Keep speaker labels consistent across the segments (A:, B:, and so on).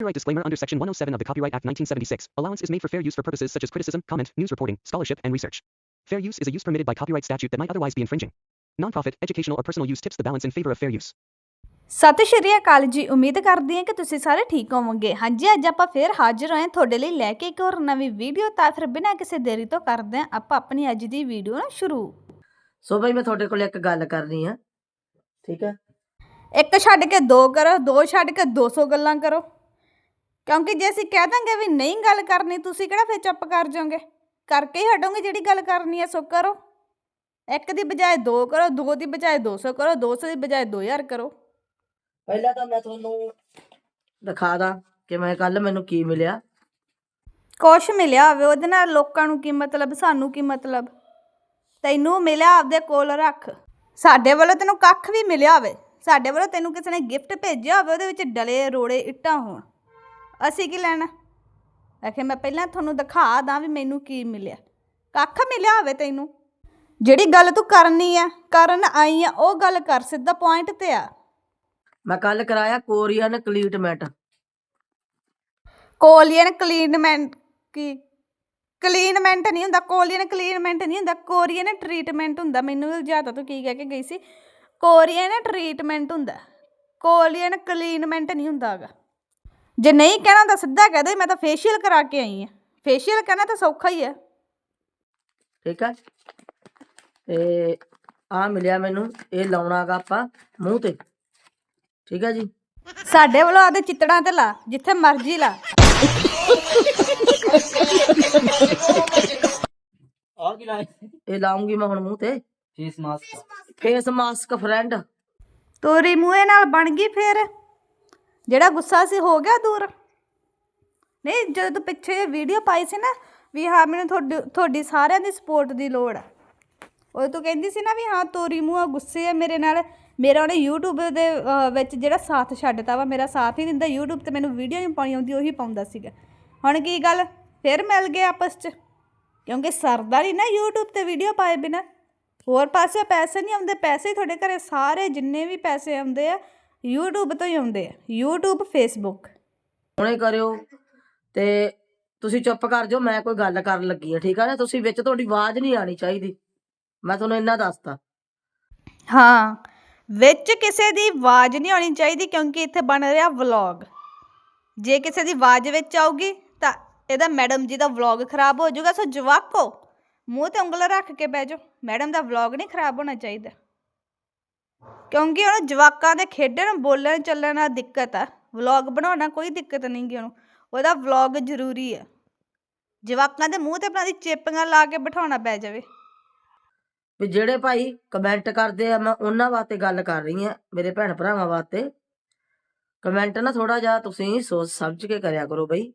A: Copyright disclaimer under Section 107 of the Copyright Act 1976. Allowance is made for fair use for purposes such as criticism, comment, news reporting, scholarship, and research. Fair use is a use permitted by copyright statute that might otherwise be infringing. Nonprofit, educational, or personal use tips the balance in favor of fair use.
B: ਸਤਿ ਸ਼੍ਰੀ ਅਕਾਲ ਜੀ ਉਮੀਦ ਕਰਦੀ ਹਾਂ ਕਿ ਤੁਸੀਂ ਸਾਰੇ ਠੀਕ ਹੋਵੋਗੇ ਹਾਂਜੀ ਅੱਜ ਆਪਾਂ ਫੇਰ ਹਾਜ਼ਰ ਹੋਏ ਹਾਂ ਤੁਹਾਡੇ ਲਈ ਲੈ ਕੇ ਇੱਕ ਹੋਰ ਨਵੀਂ ਵੀਡੀਓ ਤਾਂ ਫਿਰ ਬਿਨਾਂ ਕਿਸੇ ਦੇਰੀ ਤੋਂ ਕਰਦੇ ਹਾਂ ਆਪਾਂ ਆਪਣੀ ਅੱਜ ਦੀ ਵੀਡੀਓ ਨੂੰ ਸ਼ੁਰੂ
C: ਸੋ ਬਈ ਮੈਂ ਤੁਹਾਡੇ ਕੋਲ ਇੱਕ ਗੱਲ ਕਰਨੀ ਆ ਠੀਕ ਹੈ
B: ਇੱਕ ਛੱਡ ਕੇ ਦੋ ਕਰੋ ਦੋ ਛੱਡ ਕੇ 200 ਗੱਲਾਂ ਕਰੋ ਕਿਉਂਕਿ ਜੇ ਅਸੀਂ ਕਹਿ ਦਾਂਗੇ ਵੀ ਨਹੀਂ ਗੱਲ ਕਰਨੀ ਤੁਸੀਂ ਕਿਹੜਾ ਫਿਰ ਚੁੱਪ ਕਰ ਜਾਓਗੇ? ਕਰਕੇ ਹੀ ਹਟੋਗੇ ਜਿਹੜੀ ਗੱਲ ਕਰਨੀ ਹੈ ਸੋ ਕਰੋ। ਇੱਕ ਦੀ ਬਜਾਏ ਦੋ ਕਰੋ ਦੋ ਦੀ ਬਜਾਏ 200 ਕਰੋ 200 ਦੀ ਬਜਾਏ 2000 ਕਰੋ।
C: ਪਹਿਲਾਂ ਤਾਂ ਮੈਂ ਤੁਹਾਨੂੰ ਦਿਖਾ ਦਾਂ ਕਿ ਮੈਂ ਕੱਲ ਮੈਨੂੰ ਕੀ ਮਿਲਿਆ।
B: ਕੁਛ ਮਿਲਿਆ ਹੋਵੇ ਉਹਦੇ ਨਾਲ ਲੋਕਾਂ ਨੂੰ ਕੀ ਮਤਲਬ ਸਾਨੂੰ ਕੀ ਮਤਲਬ? ਤੈਨੂੰ ਮਿਲਿਆ ਆਪਦੇ ਕੋਲ ਰੱਖ। ਸਾਡੇ ਵੱਲੋਂ ਤੈਨੂੰ ਕੱਖ ਵੀ ਮਿਲਿਆ ਹੋਵੇ ਸਾਡੇ ਵੱਲੋਂ ਤੈਨੂੰ ਕਿਸੇ ਨੇ ਗਿਫਟ ਭੇਜਿਆ ਹੋਵੇ ਉਹਦੇ ਵਿੱਚ ਡਲੇ ਰੋੜੇ ਇੱਟਾਂ ਹੋਣ। ਅਸੀਂ ਕੀ ਲੈਣਾ? ਆਖੇ ਮੈਂ ਪਹਿਲਾਂ ਤੁਹਾਨੂੰ ਦਿਖਾ ਦਾਂ ਵੀ ਮੈਨੂੰ ਕੀ ਮਿਲਿਆ। ਕੱਖ ਮਿਲਿਆ ਹੋਵੇ ਤੈਨੂੰ? ਜਿਹੜੀ ਗੱਲ ਤੂੰ ਕਰਨੀ ਆ ਕਰਨ ਆਈ ਆ ਉਹ ਗੱਲ ਕਰ ਸਿੱਧਾ ਪੁਆਇੰਟ ਤੇ ਆ।
C: ਮੈਂ ਕੱਲ ਕਰਾਇਆ ਕੋਰੀਅਨ ਕਲੀਟਮੈਂਟ।
B: ਕੋਲੀਅਨ ਕਲੀਨਮੈਂਟ ਕੀ? ਕਲੀਨਮੈਂਟ ਨਹੀਂ ਹੁੰਦਾ ਕੋਲੀਅਨ ਕਲੀਨਮੈਂਟ ਨਹੀਂ ਹੁੰਦਾ ਕੋਰੀਅਨ ਟ੍ਰੀਟਮੈਂਟ ਹੁੰਦਾ। ਮੈਨੂੰ ਜ਼ਿਆਦਾ ਤੋਂ ਕੀ ਕਹਿ ਕੇ ਗਈ ਸੀ? ਕੋਰੀਅਨ ਟ੍ਰੀਟਮੈਂਟ ਹੁੰਦਾ। ਕੋਲੀਅਨ ਕਲੀਨਮੈਂਟ ਨਹੀਂ ਹੁੰਦਾਗਾ ਜੇ ਨਹੀਂ ਕਹਿਣਾ ਤਾਂ ਸਿੱਧਾ ਕਹਿ ਦੇ ਮੈਂ ਤਾਂ ਫੇਸ਼ੀਅਲ ਕਰਾ ਕੇ ਆਈ ਆ ਫੇਸ਼ੀਅਲ ਕਹਿਣਾ ਤਾਂ ਸੌਖਾ ਹੀ ਆ
C: ਠੀਕ ਹੈ ਤੇ ਆ ਮਿਲਿਆ ਮੈਨੂੰ ਇਹ ਲਾਉਣਾਗਾ ਆਪਾਂ ਮੂੰਹ ਤੇ। ਠੀਕ ਹੈ ਜੀ?
B: ਸਾਡੇ ਵੱਲੋਂ ਆਦੇ ਚਿੱਤੜਾਂ ਤੇ ਲਾ ਜਿੱਥੇ ਮਰਜ਼ੀ ਲਾ।
D: ਆ ਕੀ ਲਾਏ
C: ਇਹ ਲਾਉਂਗੀ ਮੈਂ ਹੁਣ ਮੂੰਹ ਤੇ।
D: Face mask
C: face mask friend
B: ਤੋਰੀ ਮੂਹੇ ਨਾਲ ਬਣ ਗਈ ਫੇਰ। ਜਿਹੜਾ ਗੁੱਸਾ ਸੀ, ਹੋ ਗਿਆ ਦੂਰ? ਨਹੀਂ, ਜਦੋਂ ਤੂੰ ਪਿੱਛੇ ਵੀਡੀਓ ਪਾਈ ਸੀ ਨਾ, ਵੀ ਹਾਂ, ਮੈਨੂੰ ਤੁਹਾਡੀ ਤੁਹਾਡੀ ਸਾਰਿਆਂ ਦੀ ਸਪੋਰਟ ਦੀ ਲੋੜ ਆ। ਉਹ ਤੂੰ ਕਹਿੰਦੀ ਸੀ ਨਾ ਵੀ ਹਾਂ, ਤੋਰੀ ਮੂੰਹ ਗੁੱਸੇ ਆ ਮੇਰੇ ਨਾਲ। ਮੇਰਾ ਉਹਨੇ YouTube ਦੇ ਵਿੱਚ ਜਿਹੜਾ ਸਾਥ ਛੱਡਤਾ ਵਾ, ਮੇਰਾ ਸਾਥ ਹੀ ਦਿੰਦਾ YouTube ਤੇ ਮੈਨੂੰ ਵੀਡੀਓ ਨਹੀਂ ਪਾਉਣੀ ਆਉਂਦੀ, ਉਹੀ ਪਾਉਂਦਾ ਸੀਗਾ। ਹੁਣ ਕੀ ਗੱਲ? ਫਿਰ ਮਿਲ ਗਏ ਆਪਸ 'ਚ। ਕਿਉਂਕਿ ਸਰਦਾ ਨਹੀਂ ਨਾ YouTube ਤੇ ਵੀਡੀਓ ਪਾਏ ਬਿਨਾ। ਹੋਰ ਪਾਸੇ ਪੈਸੇ ਨਹੀਂ ਆਉਂਦੇ, ਪੈਸੇ ਹੀ ਤੁਹਾਡੇ ਘਰੇ ਸਾਰੇ ਜਿੰਨੇ ਵੀ ਪੈਸੇ ਆਉਂਦੇ ਆ YouTube ਤੋਂ ਹੀ ਆਉਂਦੇ ਆ। YouTube Facebook
C: ਹੁਣੇ ਕਰਿਓ ਤੇ ਤੁਸੀਂ ਚੁੱਪ ਕਰ ਜਾਓ ਮੈਂ ਕੋਈ ਗੱਲ ਕਰਨ ਲੱਗੀ ਆ ਠੀਕ ਆ ਨਾ? ਤੁਸੀਂ ਵਿੱਚ ਤੁਹਾਡੀ ਆਵਾਜ਼ ਨਹੀਂ ਆਣੀ ਚਾਹੀਦੀ। ਮੈਂ ਤੁਹਾਨੂੰ ਇੰਨਾ ਦੱਸਤਾ।
B: ਹਾਂ ਵਿੱਚ ਕਿਸੇ ਦੀ ਆਵਾਜ਼ ਨਹੀਂ ਆਉਣੀ ਚਾਹੀਦੀ ਕਿਉਂਕਿ ਇੱਥੇ ਬਣ ਰਿਹਾ ਵਲੌਗ। ਜੇ ਕਿਸੇ ਦੀ ਆਵਾਜ਼ ਵਿੱਚ ਆਊਗੀ ਤਾਂ ਇਹਦਾ ਮੈਡਮ ਜੀ ਦਾ ਵਲੌਗ ਖਰਾਬ ਹੋ ਜਾਊਗਾ ਸੋ ਜਵਾਕੋ ਮੂੰਹ ਤੇ ਉਂਗਲ ਰੱਖ ਕੇ ਬਹਿ ਜਾਓ। ਮੈਡਮ ਦਾ ਵਲੌਗ ਨਹੀਂ ਖਰਾਬ ਹੋਣਾ ਚਾਹੀਦਾ। ਕਿਉਂਕਿ ਉਹਨੂੰ ਜਵਾਕਾਂ ਦੇ ਖੇਡਣ ਬੋਲਣ ਚੱਲਣ ਨਾਲ ਦਿੱਕਤ ਆ। ਵਲੌਗ ਬਣਾਉਣਾ ਕੋਈ ਦਿੱਕਤ ਨਹੀਂ ਗੀ ਉਹਨੂੰ। ਉਹਦਾ ਵਲੌਗ ਜ਼ਰੂਰੀ ਆ। ਜਵਾਕਾਂ ਦੇ ਮੂੰਹ ਤੇ ਆਪਣਾ ਦੀ ਚੇਪੀਆਂ ਲਾ ਕੇ ਬਿਠਾਉਣਾ ਪੈ ਜਾਵੇ।
C: ਵੀ ਜਿਹੜੇ ਭਾਈ ਕਮੈਂਟ ਕਰਦੇ ਆ ਮੈਂ ਉਹਨਾਂ ਵਾਸਤੇ ਗੱਲ ਕਰ ਰਹੀ ਆ ਮੇਰੇ ਭੈਣ ਭਰਾਵਾਂ ਵਾਸਤੇ। ਕਮੈਂਟ ਨਾ ਥੋੜਾ ਜਿਹਾ ਤੁਸੀਂ ਸੋਚ ਸਮਝ ਕੇ ਕਰਿਆ ਕਰੋ ਬਈ।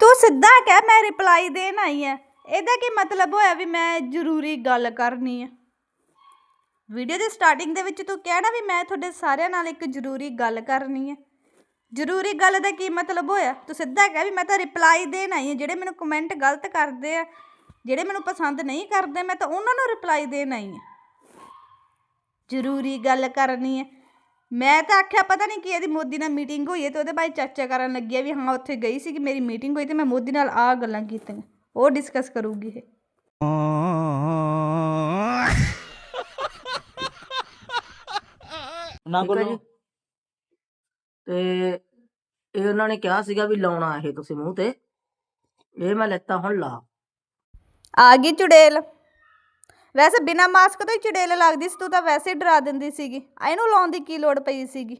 B: ਤੂੰ ਸਿੱਧਾ ਕਹਿ ਮੈਂ ਰਿਪਲਾਈ ਦੇਣ ਆਈ ਆ। ਇਹਦਾ ਕੀ ਮਤਲਬ ਹੋਇਆ ਵੀ ਮੈਂ ਜ਼ਰੂਰੀ ਗੱਲ ਕਰਨੀ ਆ? ਵੀਡੀਓ ਦੇ ਸਟਾਰਟਿੰਗ ਦੇ ਵਿੱਚ ਤੂੰ ਕਹਿਣਾ ਵੀ ਮੈਂ ਤੁਹਾਡੇ ਸਾਰਿਆਂ ਨਾਲ ਇੱਕ ਜ਼ਰੂਰੀ ਗੱਲ ਕਰਨੀ ਹੈ। ਜ਼ਰੂਰੀ ਗੱਲ ਦਾ ਕੀ ਮਤਲਬ ਹੋਇਆ? ਤੂੰ ਸਿੱਧਾ ਕਹਿ ਵੀ ਮੈਂ ਤਾਂ ਰਿਪਲਾਈ ਦੇਣ ਆਈ ਹਾਂ, ਜਿਹੜੇ ਮੈਨੂੰ ਕਮੈਂਟ ਗਲਤ ਕਰਦੇ ਆ, ਜਿਹੜੇ ਮੈਨੂੰ ਪਸੰਦ ਨਹੀਂ ਕਰਦੇ, ਮੈਂ ਤਾਂ ਉਹਨਾਂ ਨੂੰ ਰਿਪਲਾਈ ਦੇਣ ਆਈ ਹਾਂ। ਜ਼ਰੂਰੀ ਗੱਲ ਕਰਨੀ ਹੈ। ਮੈਂ ਤਾਂ ਆਖਿਆ, ਪਤਾ ਨਹੀਂ ਕੀ ਇਹਦੀ ਮੋਦੀ ਨਾਲ ਮੀਟਿੰਗ ਹੋਈ ਹੈ ਤੇ ਉਹਦੇ ਬਾਰੇ ਚਰਚਾ ਕਰਨ ਲੱਗੀ ਆ ਵੀ ਹਾਂ, ਉੱਥੇ ਗਈ ਸੀ ਕਿ ਮੇਰੀ ਮੀਟਿੰਗ ਹੋਈ ਤੇ ਮੈਂ ਮੋਦੀ ਨਾਲ ਆ ਗੱਲਾਂ ਕੀਤੀਆਂ। ਉਹ ਡਿਸਕਸ ਕਰੂਗੀ ਇਹ।
D: ਨਾ
C: ਠੀਕ ਹੈ ਜੀ।
D: ਬੋਲੋ
C: ਤੇ ਇਹ ਉਹਨਾਂ ਨੇ ਕਿਹਾ ਸੀਗਾ ਵੀ ਲਾਉਣਾ ਇਹ ਤੁਸੀਂ ਮੂੰਹ ਤੇ। ਇਹ ਮੈਂ ਲੈਤਾ ਹੁਣ ਲਾ।
B: ਆ ਗਈ ਚੁੜੇਲ। ਵੈਸੇ ਬਿਨਾ ਮਾਸਕ ਤੋਂ ਹੀ ਚੁੜੇਲ ਲੱਗਦੀ ਸੀ ਤੂੰ ਤਾਂ ਵੈਸੇ ਹੀ ਡਰਾ ਦਿੰਦੀ ਸੀਗੀ। ਆ ਇਹਨੂੰ ਲਾਉਣ ਦੀ ਕੀ ਲੋੜ ਪਈ ਸੀਗੀ?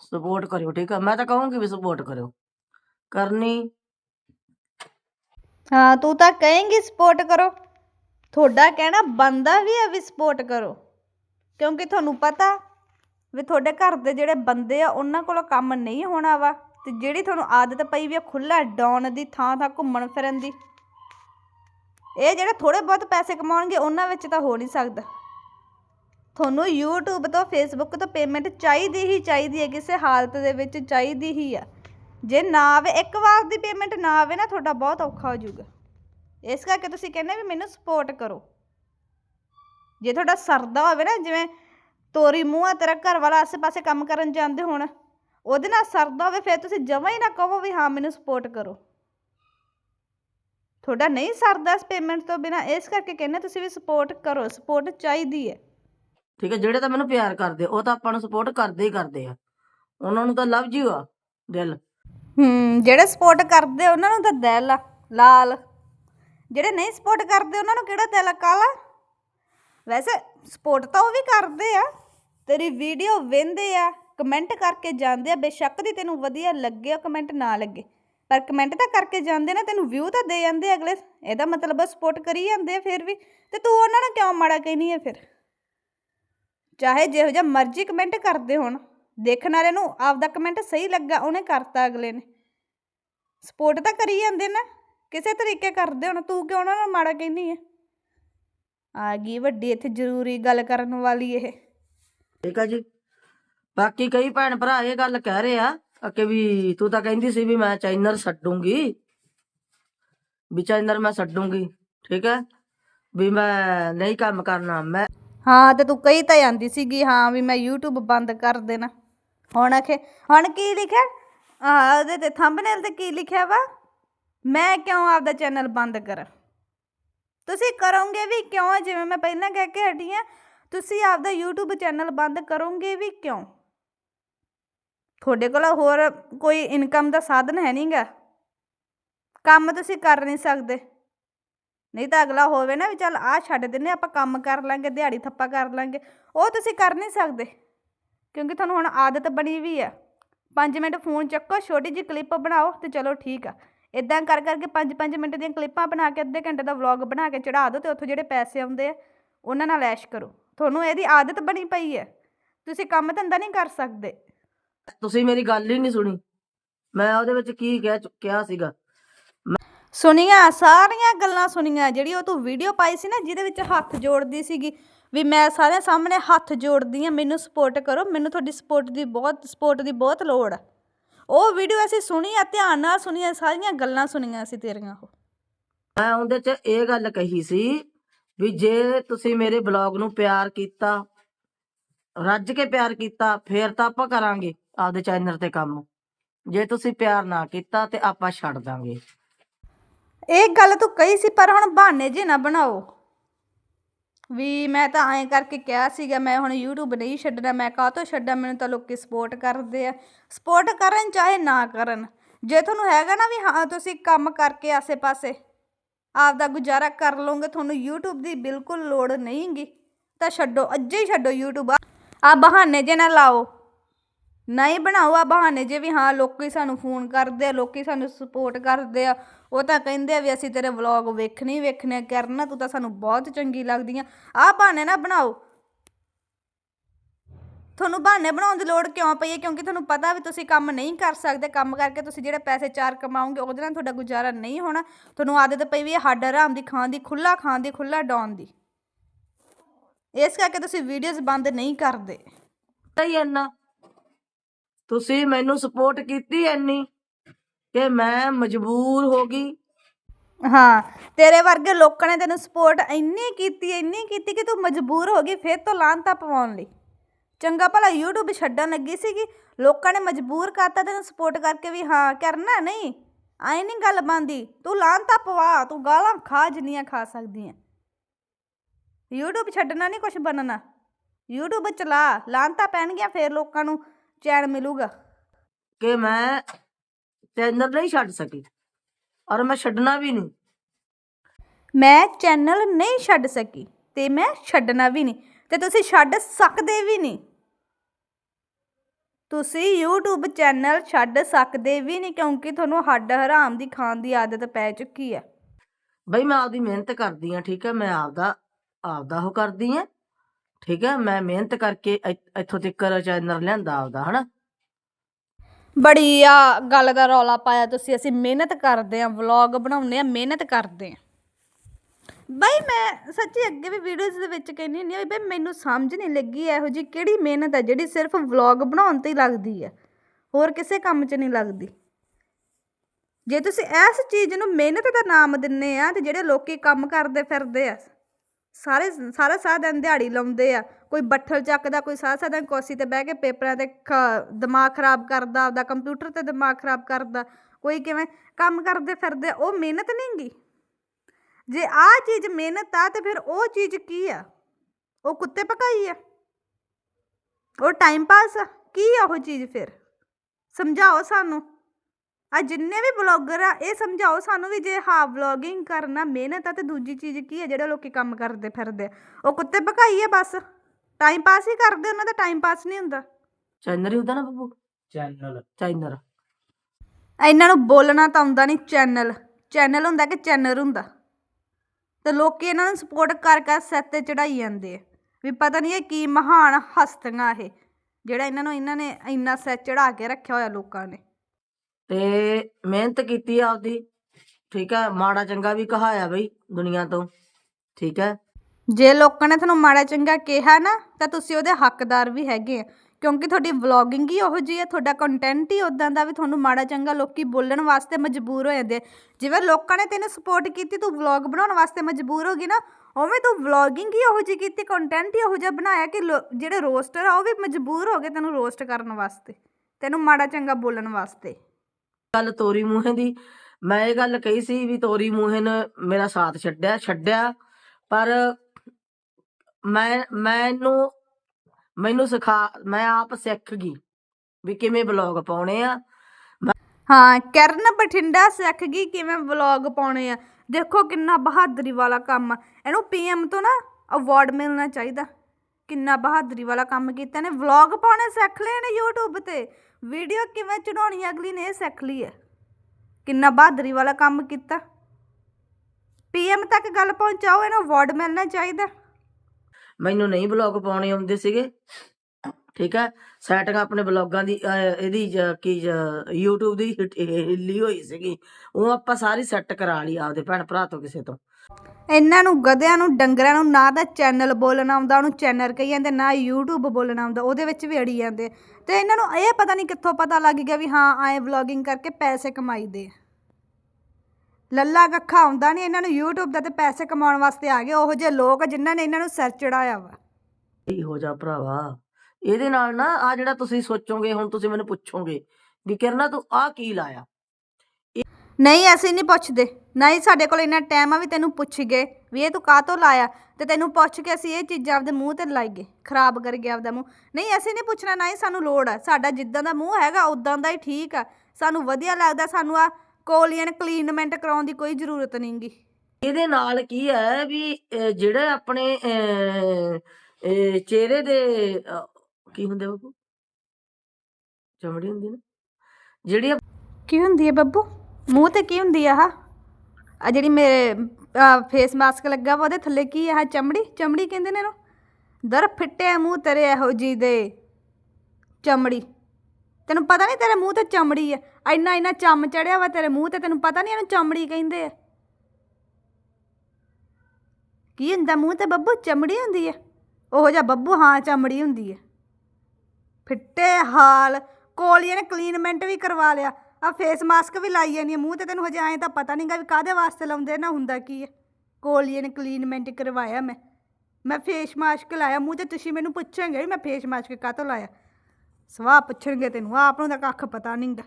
C: ਸਪੋਰਟ ਕਰਿਓ ਠੀਕ ਆ? ਮੈਂ ਤਾਂ ਕਹੂੰਗੀ ਵੀ ਸਪੋਰਟ ਕਰਿਓ। ਕਰਨੀ।
B: ਹਾਂ ਤੂੰ ਤਾਂ ਕਹੇਂਗੀ ਸਪੋਰਟ ਕਰੋ। ਤੁਹਾਡਾ ਕਹਿਣਾ ਬੰਦਾ ਵੀ ਹੈ ਵੀ ਸਪੋਰਟ ਕਰੋ। ਕਿਉਂਕਿ ਤੁਹਾਨੂੰ ਪਤਾ ਵੀ ਤੁਹਾਡੇ ਘਰ ਦੇ ਜਿਹੜੇ ਬੰਦੇ ਆ, ਉਹਨਾਂ ਕੋਲੋਂ ਕੰਮ ਨਹੀਂ ਹੋਣਾ ਵਾ। ਤੇ ਜਿਹੜੀ ਤੁਹਾਨੂੰ ਆਦਤ ਪਈ ਵੀ ਆ ਖੁੱਲਾ ਡਾਉਣ ਦੀ, ਥਾਂ ਥਾਂ ਘੁੰਮਣ ਫਿਰਨ ਦੀ। ਇਹ ਜਿਹੜੇ ਥੋੜੇ ਬਹੁਤ ਪੈਸੇ ਕਮਾਉਣਗੇ, ਉਹਨਾਂ ਵਿੱਚ ਤਾਂ ਹੋ ਨਹੀਂ ਸਕਦਾ। ਤੁਹਾਨੂੰ YouTube ਤੋਂ, Facebook ਤੋਂ ਪੇਮੈਂਟ ਚਾਹੀਦੀ ਹੀ ਚਾਹੀਦੀ ਹੈ, ਕਿਸੇ ਹਾਲਤ ਦੇ ਵਿੱਚ ਚਾਹੀਦੀ ਹੀ ਆ। ਜੇ ਨਾ ਆਵੇ, ਇੱਕ ਵਾਰ ਦੀ ਪੇਮੈਂਟ ਨਾ ਆਵੇ ਨਾ, ਤੁਹਾਡਾ ਬਹੁਤ ਔਖਾ ਹੋ ਜਾਊਗਾ। ਇਸ ਕਰਕੇ ਤੁਸੀਂ ਕਹਿੰਦੇ ਵੀ ਮੈਨੂੰ ਸਪੋਰਟ ਕਰੋ। ਜੇ ਤੁਹਾਡਾ ਸਰਦਾ ਹੋਵੇ ਨਾ ਜਿਵੇਂ ਤੋਰੀ ਮੂੰਹ ਆ ਤੇਰਾ ਘਰ ਵਾਲਾ ਆਸੇ-ਪਾਸੇ ਕੰਮ ਕਰਨ ਜਾਂਦੇ ਹੋਣ ਉਹਦੇ ਨਾਲ ਸਰਦਾ ਹੋਵੇ ਫਿਰ ਤੁਸੀਂ ਜਮਾਂ ਹੀ ਨਾ ਕਹੋ ਵੀ ਹਾਂ ਮੈਨੂੰ ਸਪੋਰਟ ਕਰੋ। ਤੁਹਾਡਾ ਨਹੀਂ ਸਰਦਾ ਇਸ ਪੇਮੈਂਟ ਤੋਂ ਬਿਨਾ ਇਸ ਕਰਕੇ ਕਹਿੰਦੇ ਤੁਸੀਂ ਵੀ ਸਪੋਰਟ ਕਰੋ ਸਪੋਰਟ ਚਾਹੀਦੀ ਹੈ।
C: ਠੀਕ ਹੈ ਜਿਹੜੇ ਤਾਂ ਮੈਨੂੰ ਪਿਆਰ ਕਰਦੇ ਉਹ ਤਾਂ ਆਪਾਂ ਨੂੰ ਸਪੋਰਟ ਕਰਦੇ ਹੀ ਕਰਦੇ ਆ। ਉਹਨਾਂ ਨੂੰ ਤਾਂ ਲਵ ਯੂ ਆ ਦਿਲ।
B: ਹੂੰ ਜਿਹੜੇ ਸਪੋਰਟ ਕਰਦੇ ਉਹਨਾਂ ਨੂੰ ਤਾਂ ਦਿਲ ਆ ਲਾਲ। ਜਿਹੜੇ ਨਹੀਂ ਸਪੋਰਟ ਕਰਦੇ ਉਹਨਾਂ ਨੂੰ ਕਿਹੜਾ ਦਿਲ ਆ ਕਾਲਾ? ਵੈਸੇ ਸਪੋਰਟ ਤਾਂ ਉਹ ਵੀ ਕਰਦੇ ਆ, ਤੇਰੀ ਵੀਡੀਓ ਵੇਂਦੇ ਆ ਕਮੈਂਟ ਕਰਕੇ ਜਾਂਦੇ ਆ, ਬੇਸ਼ੱਕ ਦੀ ਤੈਨੂੰ ਵਧੀਆ ਲੱਗੇ ਕਮੈਂਟ ਨਾ ਲੱਗੇ। ਪਰ ਕਮੈਂਟ ਤਾਂ ਕਰਕੇ ਜਾਂਦੇ ਨਾ, ਤੈਨੂੰ ਵਿਊ ਤਾਂ ਦੇ ਜਾਂਦੇ ਆ ਅਗਲੇ, ਇਹਦਾ ਮਤਲਬ ਸਪੋਰਟ ਕਰੀ ਜਾਂਦੇ ਆ ਫਿਰ ਵੀ। ਤੇ ਤੂੰ ਉਹਨਾਂ ਨੂੰ ਕਿਉਂ ਮਾੜਾ ਕਹਿਨੀ ਹੈ ਫਿਰ? ਚਾਹੇ ਜਿਹੋ ਜਿਹਾ ਮਰਜ਼ੀ ਕਮੈਂਟ ਕਰਦੇ ਹੋਣ, ਦੇਖਣ ਵਾਲੇ ਨੂੰ ਆਪਦਾ ਕਮੈਂਟ ਸਹੀ ਲੱਗਾ, ਉਹਨੇ ਕਰਤਾ ਅਗਲੇ ਨੇ। ਸਪੋਰਟ ਤਾਂ ਕਰੀ ਜਾਂਦੇ ਨਾ, ਕਿਸੇ ਤਰੀਕੇ ਕਰਦੇ ਹੋਣ, ਤੂੰ ਕਿਉਂ ਉਹਨਾਂ ਨੂੰ ਮਾੜਾ ਕਹਿੰਦੀ ਹੈ ਆ ਗਈ ਵੱਡੀ ਇੱਥੇ ਜ਼ਰੂਰੀ ਗੱਲ ਕਰਨ ਵਾਲੀ ਇਹ।
C: ਠੀਕ ਆ ਜੀ। ਬਾਕੀ ਕਈ ਭੈਣ ਭਰਾ ਇਹ ਗੱਲ ਕਹਿ ਰਹੇ ਆ ਕਿ ਵੀ ਤੂੰ ਤਾਂ ਕਹਿੰਦੀ ਸੀ ਵੀ ਮੈਂ ਚੈਨਲ ਛੱਡੂੰਗੀ। ਵੀ ਚੈਨਲ ਮੈਂ ਛੱਡੂੰਗੀ ਠੀਕ ਹੈ ਵੀ ਮੈਂ ਨਹੀਂ ਕੰਮ ਕਰਨਾ ਮੈਂ
B: ਹਾਂ ਤੇ ਤੂੰ ਕਹੀ ਤਾਂ ਜਾਂਦੀ ਸੀਗੀ ਹਾਂ ਵੀ ਮੈਂ YouTube ਬੰਦ ਕਰ ਦੇਣਾ। ਹੁਣ ਆਖੇ ਹੁਣ ਕੀ ਲਿਖਿਆ? ਆ ਉਹਦੇ ਤੇ ਥੰਬਨੇਲ ਤੇ ਕੀ ਲਿਖਿਆ ਵਾ? ਮੈਂ ਕਿਉਂ ਆਪਦਾ ਚੈਨਲ ਬੰਦ ਕਰਾਂ? ਤੁਸੀਂ ਕਰੋਗੇ ਵੀ ਕਿਉਂ? ਜਿਵੇਂ ਮੈਂ ਪਹਿਲਾਂ ਕਹਿ ਕੇ ਹਟੀ ਆ, ਤੁਸੀਂ ਆਪਦਾ YouTube ਚੈਨਲ ਬੰਦ ਕਰੋਗੇ ਵੀ ਕਿਉਂ? ਤੁਹਾਡੇ ਕੋਲ ਹੋਰ ਕੋਈ ਇਨਕਮ ਦਾ ਸਾਧਨ ਹੈ ਨਹੀਂਗਾ ਕੰਮ ਤੁਸੀਂ ਕਰ ਨਹੀਂ ਸਕਦੇ। ਨਹੀਂ ਤਾਂ ਅਗਲਾ ਹੋਵੇ ਨਾ ਵੀ ਚੱਲ ਆਹ ਛੱਡ ਦਿੰਨੇ, ਆਪਾਂ ਕੰਮ ਕਰ ਲਾਂਗੇ, ਦਿਹਾੜੀ ਥੱਪਾ ਕਰ ਲਾਂਗੇ। ਉਹ ਤੁਸੀਂ ਕਰ ਨਹੀਂ ਸਕਦੇ, ਕਿਉਂਕਿ ਤੁਹਾਨੂੰ ਹੁਣ ਆਦਤ ਬਣੀ ਵੀ ਆ। 5 ਮਿੰਟ ਫੋਨ ਚੱਕੋ, ਛੋਟੀ ਜਿਹੀ ਕਲਿੱਪ ਬਣਾਓ ਤੇ ਚਲੋ ਠੀਕ ਆ। ਇਦਾਂ ਕਰ ਕਰਕੇ 5-5 ਮਿੰਟ ਦੀਆਂ ਕਲਿੱਪਾਂ ਬਣਾ ਕੇ ਅੱਧੇ ਘੰਟੇ ਦਾ ਵਲੌਗ ਬਣਾ ਕੇ ਚੜਾ ਦਿਓ ਤੇ ਉੱਥੋਂ ਜਿਹੜੇ ਪੈਸੇ ਆਉਂਦੇ ਆ ਉਹਨਾਂ ਨਾਲ ਐਸ਼ ਕਰੋ। ਤੁਹਾਨੂੰ ਇਹਦੀ ਆਦਤ ਬਣੀ ਪਈ ਹੈ। ਤੁਸੀਂ ਕੰਮ ਧੰਦਾ ਨਹੀਂ ਕਰ ਸਕਦੇ।
C: ਤੁਸੀਂ ਮੇਰੀ ਗੱਲ ਹੀ ਨਹੀਂ ਸੁਣੀ। ਮੈਂ ਉਹਦੇ ਵਿੱਚ ਕੀ ਕਹਿ ਚੁ- ਕਿਹਾ ਸੀਗਾ?
B: ਸੁਣੀਆਂ ਸਾਰੀਆਂ ਗੱਲਾਂ ਸੁਣੀਆਂ ਜਿਹੜੀ ਉਹ ਤੂੰ ਵੀਡੀਓ ਪਾਈ ਸੀ ਨਾ ਜਿਹਦੇ ਵਿੱਚ ਹੱਥ ਜੋੜਦੀ ਸੀਗੀ ਵੀ ਮੈਂ ਸਾਰਿਆਂ ਸਾਹਮਣੇ ਹੱਥ ਜੋੜਦੀ ਆ ਮੈਨੂੰ ਸਪੋਰਟ ਕਰੋ ਮੈਨੂੰ ਤੁਹਾਡੀ ਸਪੋਰਟ ਦੀ ਬਹੁਤ ਸਪੋਰਟ ਦੀ ਬਹੁਤ ਲੋੜ ਆ। ਉਹ ਵੀਡੀਓ ਅਸੀਂ ਸੁਣੀ ਆ ਧਿਆਨ ਨਾਲ ਸੁਣੀਆਂ ਸਾਰੀਆਂ ਗੱਲਾਂ ਸੁਣੀਆਂ ਸੀ ਤੇਰੀਆਂ ਉਹ।
C: ਮੈਂ ਉਹਦੇ 'ਚ ਇਹ ਗੱਲ ਕਹੀ ਸੀ ਵੀ ਜੇ ਤੁਸੀਂ ਮੇਰੇ ਬਲੌਗ ਨੂੰ ਪਿਆਰ ਕੀਤਾ ਰੱਜ ਕੇ ਪਿਆਰ ਕੀਤਾ ਫੇਰ ਤਾਂ ਆਪਾਂ ਕਰਾਂਗੇ ਆਪਦੇ ਚੈਨਲ ਤੇ ਕੰਮ। ਜੇ ਤੁਸੀਂ ਪਿਆਰ ਨਾ ਕੀਤਾ ਤੇ ਆਪਾਂ ਛੱਡ ਦਾਂਗੇ।
B: ਇਹ ਗੱਲ ਤੂੰ ਕਹੀ ਸੀ ਪਰ ਹੁਣ ਬਹਾਨੇ ਜੇ ਨਾ ਬਣਾਓ। ਵੀ ਮੈਂ ਤਾਂ ਐਂ ਕਰਕੇ ਕਿਹਾ ਸੀਗਾ, ਮੈਂ ਹੁਣ YouTube ਨਹੀਂ ਛੱਡਣਾ, ਮੈਂ ਕਾਹ ਤੋਂ ਛੱਡਾਂ, ਮੈਨੂੰ ਤਾਂ ਲੋਕੀ ਸਪੋਰਟ ਕਰਦੇ ਆ। ਸਪੋਰਟ ਕਰਨ ਚਾਹੇ ਨਾ ਕਰਨ, ਜੇ ਤੁਹਾਨੂੰ ਹੈਗਾ ਨਾ ਵੀ ਹਾਂ, ਤੁਸੀਂ ਕੰਮ ਕਰਕੇ ਆਸੇ-ਪਾਸੇ ਆਪਦਾ ਗੁਜ਼ਾਰਾ ਕਰ ਲਓਗੇ, ਤੁਹਾਨੂੰ YouTube ਦੀ ਬਿਲਕੁਲ ਲੋੜ ਨਹੀਂਗੀ, ਤਾਂ ਛੱਡੋ, ਅੱਜੇ ਹੀ ਛੱਡੋ YouTube ਆ ਬਹਾਨੇ ਜੇ ਨਾ ਲਾਓ, ਨਹੀਂ ਬਣਾਓ ਆ ਬਹਾਨੇ ਜੇ ਵੀ ਹਾਂ, ਲੋਕੀ ਸਾਨੂੰ ਫੋਨ ਕਰਦੇ ਆ, ਲੋਕੀ ਸਾਨੂੰ ਸਪੋਰਟ ਕਰਦੇ ਆ ਉਹ ਤਾਂ ਕਹਿੰਦੇ ਵੀ ਅਸੀਂ ਤੇਰੇ ਵਲੌਗ ਵੇਖਣੇ ਵੇਖਣੇ ਕਰਨਾ, ਤੂੰ ਤਾਂ ਸਾਨੂੰ ਬਹੁਤ ਚੰਗੀ ਲੱਗਦੀ ਆ। ਆਹ ਬਹਾਨੇ ਨਾ ਬਣਾਓ। ਤੁਹਾਨੂੰ ਬਹਾਨੇ ਬਣਾਉਣ ਦੀ ਲੋੜ ਕਿਉਂ ਪਈ ਹੈ ਕਿਉਂਕਿ ਤੁਹਾਨੂੰ ਪਤਾ ਵੀ ਤੁਸੀਂ ਕੰਮ ਨਹੀਂ ਕਰ ਸਕਦੇ। ਕੰਮ ਕਰਕੇ ਤੁਸੀਂ ਜਿਹੜੇ ਪੈਸੇ ਚਾਰ ਕਮਾਓਗੇ, ਉਹਦੇ ਨਾਲ ਤੁਹਾਡਾ ਗੁਜ਼ਾਰਾ ਨਹੀਂ ਹੋਣਾ। ਤੁਹਾਨੂੰ ਆਦਤ ਪਈ ਵੀ ਹੱਡ ਆਰਾਮ ਦੀ, ਖਾਣ ਦੀ ਖੁੱਲਾ ਖਾਣ ਦੀ ਖੁੱਲਾ ਡਾਉਣ ਦੀ। ਇਸ ਕਰਕੇ ਤੁਸੀਂ ਵੀਡੀਓਜ਼ ਬੰਦ ਨਹੀਂ ਕਰਦੇ।
C: ਪਤਾ ਹੀ ਇੰਨਾ ਤੁਸੀਂ ਮੈਨੂੰ ਸਪੋਰਟ ਕੀਤੀ ਇੰਨੀ ਕਿ ਮੈਂ ਮਜਬੂਰ ਹੋ ਗਈ।
B: ਹਾਂ ਤੇਰੇ ਵਰਗੇ ਲੋਕਾਂ ਨੇ ਤੈਨੂੰ ਸਪੋਰਟ ਇੰਨੀ ਕੀਤੀ ਇੰਨੀ ਕੀਤੀ ਕਿ ਤੂੰ ਮਜਬੂਰ ਹੋ ਗਈ ਫਿਰ ਤੋਂ ਲਾਂਤਾ ਪਵਾਉਣ ਲਈ। ਚੰਗਾ ਭਲਾ YouTube ਛੱਡਣ ਲੱਗੀ ਸੀਗੀ। ਲੋਕਾਂ ਨੇ ਮਜਬੂਰ ਕਰਤਾ ਤੈਨੂੰ ਸਪੋਰਟ ਕਰਕੇ ਵੀ ਹਾਂ ਕਰਨਾ ਨਹੀਂ। ਆਈ ਨਹੀਂ ਗੱਲ ਬਣਦੀ ਤੂੰ ਲਾਂਤਾ ਪਵਾ ਤੂੰ ਗਾਲਾਂ ਖਾ ਜਿੰਨੀਆਂ ਖਾ ਸਕਦੀ ਹੈ YouTube ਛੱਡਣਾ ਨਹੀਂ ਕੁਝ ਬਣਨਾ। YouTube ਚਲਾ ਲਾਂਤਾ ਪੈਣਗੀਆਂ ਫਿਰ ਲੋਕਾਂ ਨੂੰ ਚੈਨ ਮਿਲੂਗਾ।
C: ਕਿ ਮੈਂ ਚੈਨਲ ਨਹੀਂ ਛੱਡ ਸਕੀ ਔਰ ਮੈਂ ਛੱਡਣਾ ਵੀ ਨਹੀਂ।
B: ਮੈਂ ਚੈਨਲ ਨਹੀਂ ਛੱਡ ਸਕੀ ਤੇ ਮੈਂ ਛੱਡਣਾ ਵੀ ਨਹੀਂ ਤੇ ਤੁਸੀਂ ਛੱਡ ਸਕਦੇ ਵੀ ਨਹੀਂ। ਤੁਸੀਂ YouTube ਚੈਨਲ ਛੱਡ ਸਕਦੇ ਵੀ ਨਹੀਂ ਕਿਉਂਕਿ ਤੁਹਾਨੂੰ ਹੱਡ ਹਰਾਮ ਦੀ ਖਾਣ ਦੀ ਆਦਤ ਪੈ ਚੁੱਕੀ ਹੈ
C: ਬਈ ਮੈਂ ਆਪਦੀ ਮਿਹਨਤ ਕਰਦੀ ਆ ਠੀਕ ਹੈ ਮੈਂ ਆਪਦਾ ਆਪਦਾ ਉਹ ਕਰਦੀ ਆ ਠੀਕ ਹੈ ਮੈਂ ਮਿਹਨਤ ਕਰਕੇ ਇੱਥੋਂ ਤੱਕ ਚੈਨਲ ਲਿਆਂਦਾ ਆਪਦਾ ਹਨਾ?
B: ਬੜੀ ਆ ਗੱਲ ਦਾ ਰੌਲਾ ਪਾਇਆ ਤੁਸੀਂ। ਅਸੀਂ ਮਿਹਨਤ ਕਰਦੇ ਆਂ ਵਲੌਗ ਬਣਾਉਂਦੇ ਆਂ ਮਿਹਨਤ ਕਰਦੇ ਆਂ ਬਈ ਮੈਂ ਸੱਚੀ ਅੱਗੇ ਵੀ ਵੀਡੀਓਜ਼ ਦੇ ਵਿੱਚ ਕਹਿੰਦੀ ਹੁੰਦੀ ਆ ਬਈ ਮੈਨੂੰ ਸਮਝ ਨਹੀਂ ਲੱਗੀ ਇਹੋ ਜੀ ਕਿਹੜੀ ਮਿਹਨਤ ਹੈ ਜਿਹੜੀ ਸਿਰਫ ਵਲੌਗ ਬਣਾਉਣ ਤੇ ਹੀ ਲੱਗਦੀ ਹੈ ਹੋਰ ਕਿਸੇ ਕੰਮ 'ਚ ਨਹੀਂ ਲੱਗਦੀ। ਜੇ ਤੁਸੀਂ ਇਸ ਚੀਜ਼ ਨੂੰ ਮਿਹਨਤ ਦਾ ਨਾਮ ਦਿੰਨੇ ਆ ਤੇ ਜਿਹੜੇ ਲੋਕੀ ਕੰਮ ਕਰਦੇ ਫਿਰਦੇ ਆ ਸਾਰੇ ਸਾਰਾ ਸਾਰਾ ਦਿਨ ਦਿਹਾੜੀ ਲਾਉਂਦੇ ਆ। ਕੋਈ ਬੱਠਲ ਚੱਕਦਾ, ਕੋਈ ਸਾਰਾ ਸਾਰਾ ਦਿਨ ਕੁਰਸੀ ਤੇ ਬਹਿ ਕੇ ਪੇਪਰਾਂ ਤੇ ਖ- ਦਿਮਾਗ ਖਰਾਬ ਕਰਦਾ, ਆਪਦਾ ਕੰਪਿਊਟਰ ਤੇ ਦਿਮਾਗ ਖਰਾਬ ਕਰਦਾ। ਕੋਈ ਕਿਵੇਂ ਕੰਮ ਕਰਦੇ ਫਿਰਦੇ, ਉਹ ਮਿਹਨਤ ਨਹੀਂਗੀ ਜੇ ਆਹ ਚੀਜ਼ ਮਿਹਨਤ ਆ, ਤੇ ਫਿਰ ਉਹ ਚੀਜ਼ ਕੀ ਆ? ਉਹ ਕੁੱਤੇ ਪਕਾਈ ਆ। ਉਹ ਟਾਈਮ ਪਾਸ ਆ। ਕੀ ਆ ਉਹ ਚੀਜ਼ ਫਿਰ? ਸਮਝਾਓ ਸਾਨੂੰ। ਆ ਜਿੰਨੇ ਵੀ ਬਲੌਗਰ ਆ ਇਹ ਸਮਝਾਓ ਸਾਨੂੰ ਵੀ ਜੇ ਹਾਂ ਵਲੌਗਿੰਗ ਕਰਨਾ ਮਿਹਨਤ ਆ ਤੇ ਦੂਜੀ ਚੀਜ਼ ਕੀ ਆ ਜਿਹੜੇ ਲੋਕੀ ਕੰਮ ਕਰਦੇ ਫਿਰਦੇ ਆ? ਉਹ ਕੁੱਤੇ ਪਕਾਈ ਆ ਬਸ। ਟਾਈਮ ਪਾਸ ਹੀ ਕਰਦੇ ਉਹਨਾਂ ਦਾ ਟਾਈਮ ਪਾਸ ਨਹੀਂ ਹੁੰਦਾ।
C: ਚੈਨਰ ਹੀ ਹੁੰਦਾ ਨਾ ਬੱਬੂ?
D: ਚੈਨਲ
C: ਚੈਨਰ
B: ਇਹਨਾਂ ਨੂੰ ਬੋਲਣਾ ਤਾਂ ਆਉਂਦਾ ਨਹੀਂ ਚੈਨਲ ਚੈਨਲ ਹੁੰਦਾ ਕਿ ਚੈਨਰ ਹੁੰਦਾ। ਤੇ ਲੋਕੀ ਇਹਨਾਂ ਨੂੰ ਸਪੋਰਟ ਕਰ ਕਰ ਸਿਰ ਤੇ ਚੜਾਈ ਜਾਂਦੇ ਆ। ਵੀ ਪਤਾ ਨਹੀਂ ਇਹ ਕੀ ਮਹਾਨ ਹਸਤੀਆਂ ਇਹ ਜਿਹੜਾ ਇਹਨਾਂ ਨੂੰ ਇਹਨਾਂ ਨੇ ਇੰਨਾ ਸਿਰ ਚੜਾ ਕੇ ਰੱਖਿਆ ਹੋਇਆ ਲੋਕਾਂ ਨੇ।
C: ਤੇ ਮਿਹਨਤ ਕੀਤੀ ਆ ਆਪਦੀ, ਠੀਕ ਹੈ? ਮਾੜਾ ਚੰਗਾ ਵੀ ਕਹਾਇਆ ਬਈ ਦੁਨੀਆ ਤੋਂ, ਠੀਕ ਹੈ?
B: ਜੇ ਲੋਕਾਂ ਨੇ ਤੁਹਾਨੂੰ ਮਾੜਾ ਚੰਗਾ ਕਿਹਾ ਨਾ, ਤਾਂ ਤੁਸੀਂ ਉਹਦੇ ਹੱਕਦਾਰ ਵੀ ਹੈਗੇ ਆ। ਕਿਉਂਕਿ ਤੁਹਾਡੀ ਵਲੌਗਿੰਗ ਹੀ ਉਹੋ ਜਿਹੀ ਹੈ ਤੁਹਾਡਾ ਕੰਟੈਂਟ ਹੀ ਉਦਾਂ ਦਾ ਵੀ ਤੁਹਾਨੂੰ ਮਾੜਾ ਚੰਗਾ ਲੋਕੀ ਬੋਲਣ ਵਾਸਤੇ ਮਜਬੂਰ ਹੋ ਜਾਂਦੇ ਜਿਵੇਂ ਲੋਕਾਂ ਨੇ ਤੈਨੂੰ ਸਪੋਰਟ ਕੀਤੀ, ਤੂੰ ਵਲੌਗ ਬਣਾਉਣ ਵਾਸਤੇ ਮਜਬੂਰ ਹੋ ਗਈ ਨਾ, ਉਵੇਂ ਤੂੰ ਵਲੌਗਿੰਗ ਹੀ ਉਹੋ ਜਿਹੀ ਕੀਤੀ ਕੰਟੈਂਟ ਹੀ ਉਹੋ ਜਿਹਾ ਬਣਾਇਆ ਕਿ ਲੋ- ਜਿਹੜੇ ਰੋਸਟਰ ਆ, ਉਹ ਵੀ ਮਜਬੂਰ ਹੋ ਗਏ ਤੈਨੂੰ ਰੋਸਟ ਕਰਨ ਵਾਸਤੇ, ਤੈਨੂੰ ਮਾੜਾ ਚੰਗਾ ਬੋਲਣ ਵਾਸਤੇ।
C: ਗੱਲ ਤੋਰੀ ਮੂਹੇ ਦੀ। ਮੈਂ ਇਹ ਗੱਲ ਕਹੀ ਸੀ ਵੀ ਤੋਰੀ ਮੂਹੇ ਨੇ ਮੇਰਾ ਸਾਥ ਛੱਡਿਆ ਛੱਡਿਆ। ਪਰ ਮੈਂ, ਮੈਨੂੰ ਮੈਨੂੰ ਸਿਖਾ, ਮੈਂ ਆਪ ਸਿੱਖ ਗਈ ਵੀ ਕਿਵੇਂ ਬਲੌਗ ਪਾਉਣੇ ਆ।
B: ਹਾਂ, ਕਰਨ ਬਠਿੰਡਾ ਸਿੱਖ ਗਈ ਕਿਵੇਂ ਵਲੌਗ ਪਾਉਣੇ ਆ। ਦੇਖੋ ਕਿੰਨਾ ਬਹਾਦਰੀ ਵਾਲਾ ਕੰਮ ਆ। ਇਹਨੂੰ ਪੀਐਮ ਤੋਂ ਨਾ ਅਵਾਰਡ ਮਿਲਣਾ ਚਾਹੀਦਾ। ਕਿੰਨਾ ਬਹਾਦਰੀ ਵਾਲਾ ਕੰਮ ਕੀਤਾ ਨੇ ਵਲੌਗ ਪਾਉਣੇ ਸਿੱਖ ਲਏ ਨੇ YouTube ਤੇ। ਵੀਡੀਓ ਕਿਵੇਂ ਚੜਾਉਣੀ ਅਗਲੀ ਨੇ ਇਹ ਸਿੱਖ ਲਈ ਹੈ। ਕਿੰਨਾ ਬਹਾਦਰੀ ਵਾਲਾ ਕੰਮ ਕੀਤਾ। ਪੀਐਮ ਤੱਕ ਗੱਲ ਪਹੁੰਚਾਓ ਇਹਨੂੰ ਅਵਾਰਡ ਮਿਲਣਾ ਚਾਹੀਦਾ।
C: ਮੈਨੂੰ ਨਹੀਂ ਬਲੌਗ ਪਾਉਣੇ ਆਉਂਦੇ ਸੀਗੇ। ਠੀਕ ਹੈ? ਸੈਟਿੰਗ ਆਪਣੇ ਬਲੌਗਾਂ ਦੀ ਅਹ, ਇਹਦੀ ਜ- ਕੀ ਜ- YouTube ਦੀ ਹਿੱਟ- ਹਿੱਲੀ ਹੋਈ ਸੀਗੀ। ਉਹ ਆਪਾਂ ਸਾਰੀ ਸੈੱਟ ਕਰਾ ਲਈ ਆਪਦੇ ਭੈਣ ਭਰਾ ਤੋਂ ਕਿਸੇ ਤੋਂ।
B: ਇਹਨਾਂ ਨੂੰ ਗਧਿਆਂ ਨੂੰ ਡੰਗਰਾਂ ਨੂੰ ਨਾ ਤਾਂ ਚੈਨਲ ਬੋਲਣਾ ਆਉਂਦਾ ਉਹਨੂੰ ਚੈਨਲ ਕਹੀ ਜਾਂਦੇ ਨਾ YouTube ਬੋਲਣਾ ਆਉਂਦਾ ਉਹਦੇ ਵਿੱਚ ਵੀ ਅੜੀ ਜਾਂਦੇ। ਤੇ ਇਹਨਾਂ ਨੂੰ ਇਹ ਪਤਾ ਨਹੀਂ ਕਿੱਥੋਂ ਪਤਾ ਲੱਗ ਗਿਆ ਵੀ ਹਾਂ ਆਏ ਵਲੌਗਿੰਗ ਕਰਕੇ ਪੈਸੇ ਕਮਾਈਦੇ ਲੱਲਾ ਕੱਖਾ ਆਉਂਦਾ ਨਹੀਂ ਇਹਨਾਂ ਨੂੰ YouTube ਦਾ ਤੇ ਪੈਸੇ ਕਮਾਉਣ ਵਾਸਤੇ ਆ ਗਏ ਉਹੋ ਜਿਹੇ ਲੋਕ ਜਿਨ੍ਹਾਂ ਨੇ ਇਹਨਾਂ ਨੂੰ ਸਿਰ ਚੜਾਇਆ ਵਾ।
C: ਕੀ ਹੋ ਜਾ ਭਰਾਵਾ ਇਹਦੇ ਨਾਲ ਨਾ ਆ ਜਿਹੜਾ ਤੁਸੀਂ ਸੋਚੋਗੇ ਹੁਣ ਤੁਸੀਂ ਮੈਨੂੰ ਪੁੱਛੋਗੇ ਵੀ ਕਿਰਨਾ ਤੂੰ ਆ ਕੀ ਲਾਇਆ?
B: ਨਹੀਂ ਅਸੀਂ ਨਹੀਂ ਪੁੱਛਦੇ। ਨਾ ਹੀ ਸਾਡੇ ਕੋਲ ਇੰਨਾ ਟਾਈਮ ਆ ਵੀ ਤੈਨੂੰ ਪੁੱਛ ਗਏ। ਵੀ ਇਹ ਤੂੰ ਕਾਹਤੋਂ ਲਾਇਆ? ਤੇ ਤੈਨੂੰ ਪੁੱਛ ਕੇ ਅਸੀਂ ਇਹ ਚੀਜ਼ਾਂ ਆਪਦੇ ਮੂੰਹ ਤੇ ਲਾਈਏ ਖਰਾਬ ਕਰ ਗਿਆ ਆਪਦਾ ਮੂੰਹ। ਨਹੀਂ ਅਸੀਂ ਨਹੀਂ ਪੁੱਛਣਾ ਨਾ ਹੀ ਸਾਨੂੰ ਲੋੜ ਆ। ਸਾਡਾ ਜਿੱਦਾਂ ਦਾ ਮੂੰਹ ਹੈਗਾ ਉਦਾਂ ਦਾ ਹੀ ਠੀਕ ਆ। ਸਾਨੂੰ ਵਧੀਆ ਲੱਗਦਾ ਸਾਨੂੰ ਆ ਕੋਲੀਅਨ ਕਲੀਨਮੈਂਟ ਕਰਾਉਣ ਦੀ ਕੋਈ ਜ਼ਰੂਰਤ ਨਹੀਂਗੀ
C: ਇਹਦੇ ਨਾਲ ਕੀ ਹੈ ਵੀ ਅਹ, ਜਿਹੜੇ ਆਪਣੇ ਅਹ, ਅਹ, ਚਿਹਰੇ ਦੇ ਅਹ, ਕੀ ਹੁੰਦੇ ਬਾਬੂ ਚਮੜੀ ਹੁੰਦੀ ਨਾ। ਜਿਹੜੀ
B: ਕੀ ਹੁੰਦੀ ਹੈ ਬੱਬੂ ਮੂੰਹ ਤੇ ਕੀ ਹੁੰਦੀ ਆ ਆਹ? ਆ ਜਿਹੜੀ ਮੇਰੇ ਫੇਸ ਮਾਸਕ ਲੱਗਾ ਵਾ ਉਹਦੇ ਥੱਲੇ ਕੀ ਆ? ਚਮੜੀ? ਚਮੜੀ ਕਹਿੰਦੇ ਨੇ ਇਹਨੂੰ? ਦਰ ਫਿੱਟੇ ਮੂੰਹ ਤੇਰੇ ਇਹੋ ਜੀ ਦੇ। ਚਮੜੀ। ਤੈਨੂੰ ਪਤਾ ਨਹੀਂ ਤੇਰੇ ਮੂੰਹ ਤੇ ਚਮੜੀ ਆ? ਇੰਨਾ ਇੰਨਾ ਚੰਮ ਚੜਿਆ ਵਾ ਤੇਰੇ ਮੂੰਹ ਤੇ, ਤੈਨੂੰ ਪਤਾ ਨਹੀਂ ਇਹਨੂੰ ਚਮੜੀ ਕਹਿੰਦੇ ਆ? ਕੀ ਹੁੰਦਾ ਮੂੰਹ ਤੇ ਬੱਬੂ? ਚਮੜੀ ਹੁੰਦੀ ਆ? ਉਹੋ ਜਿਹਾ ਬੱਬੂ, ਹਾਂ, ਚਮੜੀ ਹੁੰਦੀ ਆ। ਫਿੱਟੇ ਹਾਲ। ਕੋਲੀਆਂ ਨੇ ਕਲੀਨਮੈਂਟ ਵੀ ਕਰਵਾ ਲਿਆ। ਆ ਫੇਸ ਮਾਸਕ ਵੀ ਲਾਈ ਜਾਨੀ ਆ, ਮੂੰਹ ਤੇ ਤੈਨੂੰ ਹਜੇ ਐਂ ਤਾਂ ਪਤਾ ਨਹੀਂਗਾ ਵੀ ਕਾਦੇ ਵਾਸਤੇ ਲਾਉਂਦੇ, ਨਾ ਹੁੰਦਾ ਕੀ ਹੈ ਕੋਲੀਆਂ ਕਲੀਨਮੈਂਟ ਕਰਵਾਇਆ ਮੈਂ। ਮੈਂ ਫੇਸ ਮਾਸਕ ਲਾਇਆ, ਮੂੰਹ ਤੇ ਤੁਸੀਂ ਮੈਨੂੰ ਪੁੱਛੋਗੇ ਵੀ ਮੈਂ ਫੇਸ ਮਾਸਕ ਕਾਹਤੋਂ ਲਾਇਆ। ਸਵਾਹ ਪੁੱਛਣਗੇ ਤੈਨੂੰ, ਆਪ ਨੂੰ ਤਾਂ ਕੱਖ ਪਤਾ ਨਹੀਂਗਾ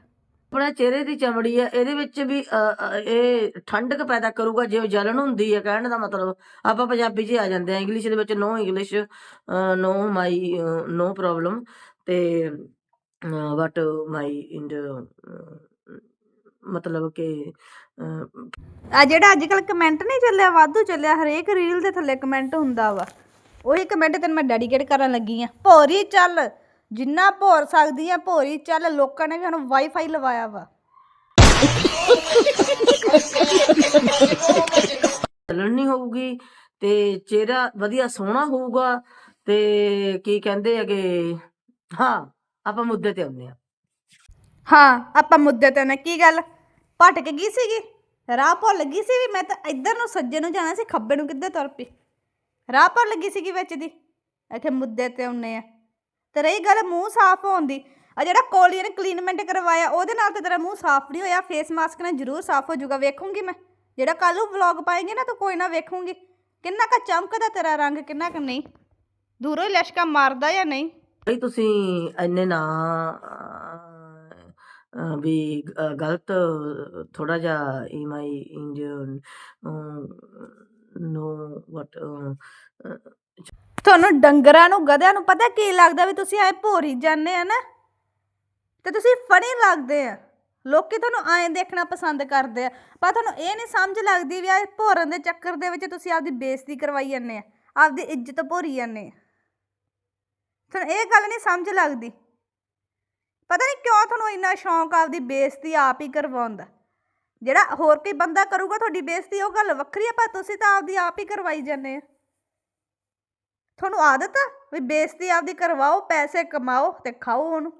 C: ਆਪਣਾ ਚਿਹਰੇ ਦੀ ਚਮੜੀ ਹੈ ਇਹਦੇ ਵਿੱਚ ਵੀ ਇਹ ਠੰਡਕ ਪੈਦਾ ਕਰੂਗਾ, ਜੇ ਜਲਨ ਹੁੰਦੀ ਹੈ ਕਹਿਣ ਦਾ ਮਤਲਬ, ਆਪਾਂ ਪੰਜਾਬੀ 'ਚ ਹੀ ਆ ਜਾਂਦੇ ਆ ਇੰਗਲਿਸ਼ ਦੇ ਵਿੱਚ no English no my no problem ਤੇ ਬਟ ਮਾਈ ਇੰਡ ਮਤਲਬ ਕਿ
B: ਆ ਜਿਹੜਾ ਅੱਜ ਕੱਲ ਕਮੈਂਟ ਨਹੀਂ ਚੱਲਿਆ ਵਾਧੂ ਚੱਲਿਆ ਹਰੇਕ ਰੀਲ ਦੇ ਥੱਲੇ ਕਮੈਂਟ ਹੁੰਦਾ ਵਾ। ਉਹੀ ਕਮੈਂਟ ਤੈਨੂੰ ਮੈਂ ਡੈਡੀਕੇਟ ਕਰਨ ਲੱਗੀ ਆ। ਭੋਰੀ ਚੱਲ ਜਿੰਨਾ ਭੋਰ ਸਕਦੀ ਆ ਭੋਰੀ ਚੱਲ ਲੋਕਾਂ ਨੇ ਵੀ ਸਾਨੂੰ ਵਾਈਫਾਈ ਲਵਾਇਆ ਵਾ।
C: ਜਲਨ ਨਹੀਂ ਹੋਊਗੀ ਤੇ ਚਿਹਰਾ ਵਧੀਆ ਸੋਹਣਾ ਹੋਊਗਾ ਤੇ ਕੀ ਕਹਿੰਦੇ ਹੈਗੇ ਹਾਂ ਆਪਾਂ ਮੁੱਦੇ ਤੇ ਆਉਂਦੇ ਆ।
B: ਹਾਂ, ਆਪਾਂ ਮੁੱਦੇ ਤੇ ਨਾ, ਕੀ ਗੱਲ? ਭਟਕ ਗਈ ਸੀਗੀ? ਰਾਹ ਭੁੱਲ ਗਈ ਸੀ ਵੀ ਮੈਂ ਤਾਂ ਇੱਧਰ ਨੂੰ ਸੱਜੇ ਨੂੰ ਜਾਣਾ ਸੀ, ਖੱਬੇ ਨੂੰ ਕਿੱਧਰ ਤੁਰ ਪਈ? ਰਾਹ ਭੁੱਲ ਗਈ ਸੀਗੀ ਵਿੱਚ ਦੀ? ਇੱਥੇ ਮੁੱਦੇ ਤੇ ਆਉਨੇ ਆ। ਤੇ ਰਹੀ ਗੱਲ ਮੂੰਹ ਸਾਫ਼ ਹੋਣ ਦੀ। ਆ ਜਿਹੜਾ ਕੋਲੀਅਰ ਕਲੀਨਮੈਂਟ ਕਰਵਾਇਆ, ਉਹਦੇ ਨਾਲ ਤੇ ਤੇਰਾ ਮੂੰਹ ਸਾਫ਼ ਨਹੀਂ ਹੋਇਆ। ਫੇਸ ਮਾਸਕ ਨਾਲ ਜ਼ਰੂਰ ਸਾਫ਼ ਹੋ ਜਾਊਗਾ, ਵੇਖੂੰਗੀ ਮੈਂ। ਜਿਹੜਾ ਕੱਲ ਨੂੰ ਵਲੌਗ ਪਾਏਂਗੇ ਨਾ, ਤੂੰ ਕੋਈ ਨਾ ਵੇਖੂੰਗੀ। ਕਿੰਨਾ ਕੁ ਚਮਕਦਾ ਤੇਰਾ ਰੰਗ, ਕਿੰਨਾ ਕੁ ਨਹੀਂ? ਦੂਰੋਂ ਹੀ ਲਸ਼ਕਾ ਮਾਰਦਾ ਜਾਂ ਨਹੀਂ?
C: ਬਈ ਤੁਸੀਂ ਇੰਨੇ ਨਾ ਵੀ ਅਹ, ਗਲਤ ਥੋੜਾ ਜਿਹਾ ਇਨ ਮਾਈ ਨੋ ਵਟ
B: ਤੁਹਾਨੂੰ ਡੰਗਰਾਂ ਨੂੰ ਗਧਿਆਂ ਨੂੰ ਪਤਾ ਕੀ ਲੱਗਦਾ ਵੀ ਤੁਸੀਂ ਐ ਭੋਰੀ ਜਾਂਦੇ ਆ ਨਾ? ਤੇ ਤੁਸੀਂ ਫਨੀ ਲੱਗਦੇ ਆ। ਲੋਕੀ ਤੁਹਾਨੂੰ ਐਂ ਦੇਖਣਾ ਪਸੰਦ ਕਰਦੇ ਆ। ਪਰ ਤੁਹਾਨੂੰ ਇਹ ਨਹੀਂ ਸਮਝ ਲੱਗਦੀ ਵੀ ਆ ਭੋਰਨ ਦੇ ਚੱਕਰ ਦੇ ਵਿੱਚ ਤੁਸੀਂ ਆਪਦੀ ਬੇਇੱਜ਼ਤੀ ਕਰਵਾਈ ਜਾਂਦੇ ਆ ਆਪਦੀ ਇੱਜ਼ਤ ਭੋਰੀ ਜਾਂਦੇ ਆ। ਤੁਹਾਨੂੰ ਇਹ ਗੱਲ ਨਹੀਂ ਸਮਝ ਲੱਗਦੀ। ਪਤਾ ਨਹੀਂ ਕਿਉਂ ਤੁਹਾਨੂੰ ਇੰਨਾ ਸ਼ੌਂਕ ਆਪਦੀ ਬੇਇੱਜ਼ਤੀ ਆਪ ਹੀ ਕਰਵਾਉਣ ਦਾ ਜਿਹੜਾ ਹੋਰ ਕੋਈ ਬੰਦਾ ਕਰੂਗਾ ਤੁਹਾਡੀ ਬੇਇੱਜ਼ਤੀ ਉਹ ਗੱਲ ਵੱਖਰੀ ਆ ਪਰ ਤੁਸੀਂ ਤਾਂ ਆਪਦੀ ਆਪ ਹੀ ਕਰਵਾਈ ਜਾਂਦੇ ਆ। ਤੁਹਾਨੂੰ ਆਦਤ ਆ ਵੀ ਬੇਇੱਜ਼ਤੀ ਆਪਦੀ ਕਰਵਾਓ ਪੈਸੇ ਕਮਾਓ ਤੇ ਖਾਓ ਉਹਨੂੰ?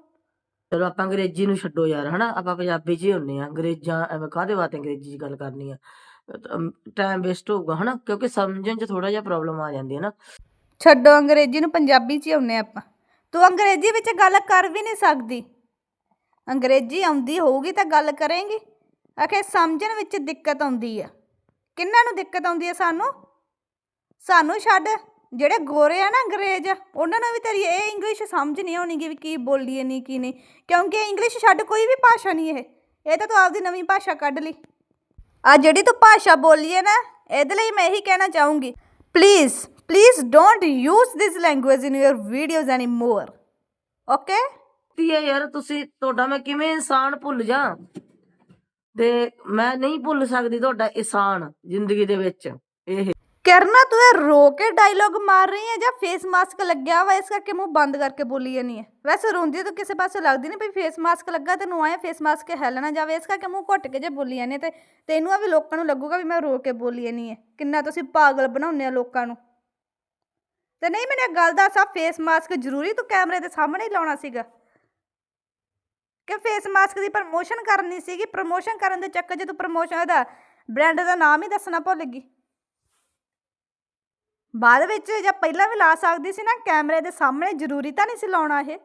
C: ਚਲੋ ਆਪਾਂ ਅੰਗਰੇਜ਼ੀ ਨੂੰ ਛੱਡੋ ਯਾਰ ਹਨਾ? ਆਪਾਂ ਪੰਜਾਬੀ 'ਚ ਹੀ ਹੁੰਨੇ ਆ। ਅੰਗਰੇਜ਼ਾਂ ਐਵੇਂ ਕਾਹਦੇ ਵਾਸਤੇ ਅੰਗਰੇਜ਼ੀ 'ਚ ਗੱਲ ਕਰਨੀ ਆ? ਟਾਈਮ ਵੇਸਟ ਹੋਊਗਾ ਹਨਾ? ਕਿਉਂਕਿ ਸਮਝਣ 'ਚ ਥੋੜਾ ਜਿਹਾ ਪ੍ਰੋਬਲਮ ਆ ਜਾਂਦੀ ਹੈ ਨਾ।
B: ਛੱਡੋ ਅੰਗਰੇਜ਼ੀ ਨੂੰ ਪੰਜਾਬੀ 'ਚ ਹੀ ਆਉਂਦੇ ਆਪਾਂ। ਤੂੰ ਅੰਗਰੇਜ਼ੀ ਵਿੱਚ ਗੱਲ ਕਰ ਵੀ ਨਹੀਂ ਸਕਦੀ। ਅੰਗਰੇਜ਼ੀ ਆਉਂਦੀ ਹੋਊਗੀ ਤਾਂ ਗੱਲ ਕਰੇਂਗੀ। ਆਖੇ, ਸਮਝਣ ਵਿੱਚ ਦਿੱਕਤ ਆਉਂਦੀ ਆ। ਕਿੰਨਾਂ ਨੂੰ ਦਿੱਕਤ ਆਉਂਦੀ ਆ ਸਾਨੂੰ? ਸਾਨੂੰ ਛੱਡ। ਜਿਹੜੇ ਗੋਰੇ ਆ ਨਾ ਅੰਗਰੇਜ਼, ਉਹਨਾਂ ਨੂੰ ਵੀ ਤੇਰੀ ਇਹ ਇੰਗਲਿਸ਼ ਸਮਝ ਨਹੀਂ ਆਉਣੀ ਗੀ ਵੀ ਕੀ ਬੋਲੀਏ ਨਹੀਂ ਕੀ ਨਹੀਂ। ਕਿਉਂਕਿ ਇੰਗਲਿਸ਼ ਛੱਡ ਕੋਈ ਵੀ ਭਾਸ਼ਾ ਨਹੀਂ ਇਹ। ਇਹ ਤਾਂ ਤੂੰ ਆਪਦੀ ਨਵੀਂ ਭਾਸ਼ਾ ਕੱਢ ਲਈ। ਆ ਜਿਹੜੀ ਤੂੰ ਭਾਸ਼ਾ ਬੋਲੀ ਹੈ ਨਾ, ਇਹਦੇ ਲਈ ਮੈਂ ਇਹੀ ਕਹਿਣਾ ਚਾਹੂੰਗੀ। Please please don't use this language in your videos any more okay
C: ਤੀ ਹੈ ਯਾਰ, ਤੁਸੀਂ ਤੁਹਾਡਾ ਮੈਂ ਕਿਵੇਂ ਇਨਸਾਨ ਭੁੱਲ ਜਾ? ਤੇ ਮੈਂ ਨਹੀਂ ਭੁੱਲ ਸਕਦੀ ਤੁਹਾਡਾ ਇਨਸਾਨ ਜ਼ਿੰਦਗੀ ਦੇ ਵਿੱਚ, ਇਹ।
B: ਕਰਨਾ, ਤੂੰ ਇਹ ਰੋ ਕੇ ਡਾਇਲੋਗ ਮਾਰ ਰਹੀ ਹੈ ਜਾਂ ਫੇਸ ਮਾਸਕ ਲੱਗਿਆ ਵਾ? ਇਸ ਕਰਕੇ ਮੂੰਹ ਬੰਦ ਕਰਕੇ ਬੋਲੀ ਜਾਨੀ ਹੈ ਵੈਸੇ ਰੋਂਦੀ ਤਾਂ ਕਿਸੇ ਪਾਸੇ ਲੱਗਦੀ ਨਹੀਂ ਵੀ ਫੇਸ ਮਾਸਕ ਲੱਗਾ, ਤੈਨੂੰ ਆਇਆ ਫੇਸ ਮਾਸਕ ਹਿੱਲ ਨਾ ਜਾਵੇ। ਇਸ ਕਰਕੇ ਮੂੰਹ ਘੁੱਟ ਕੇ ਜੇ ਬੋਲੀ ਜਾਨੀ ਹੈ ਤੇ ਤੈਨੂੰ ਆ ਵੀ ਲੋਕਾਂ ਨੂੰ ਲੱਗੂਗਾ ਵੀ ਮੈਂ ਰੋ ਕੇ ਬੋਲੀ ਜਾਨੀ ਹੈ ਕਿੰਨਾ ਤੁਸੀਂ ਪਾਗਲ ਬਣਾਉਂਦੇ ਆ ਲੋਕਾਂ ਨੂੰ। ਤੇ ਨਹੀਂ, ਮੈਨੂੰ ਇਹ ਗੱਲ ਦੱਸ ਆ ਫੇਸ ਮਾਸਕ ਜ਼ਰੂਰੀ ਤੂੰ ਕੈਮਰੇ ਦੇ ਸਾਹਮਣੇ ਹੀ ਲਾਉਣਾ ਸੀਗਾ। ਕਿ ਫੇਸ ਮਾਸਕ ਦੀ ਪ੍ਰਮੋਸ਼ਨ ਕਰਨੀ ਸੀਗੀ। ਪ੍ਰਮੋਸ਼ਨ ਕਰਨ ਦੇ ਚੱਕਰ 'ਚ ਤੂੰ ਪ੍ਰਮੋਸ਼ਨ ਦਾ ਬ੍ਰਾਂਡ ਦਾ ਨਾਮ ਹੀ ਦੱਸਣਾ ਭੁੱਲ ਗਈ। ਬਾਅਦ ਵਿੱਚ ਜਾਂ ਪਹਿਲਾਂ ਵੀ ਲਾ ਸਕਦੀ ਸੀ ਨਾ, ਕੈਮਰੇ ਦੇ ਸਾਹਮਣੇ ਜ਼ਰੂਰੀ ਤਾਂ ਨਹੀਂ ਸੀ ਲਾਉਣਾ ਇਹ।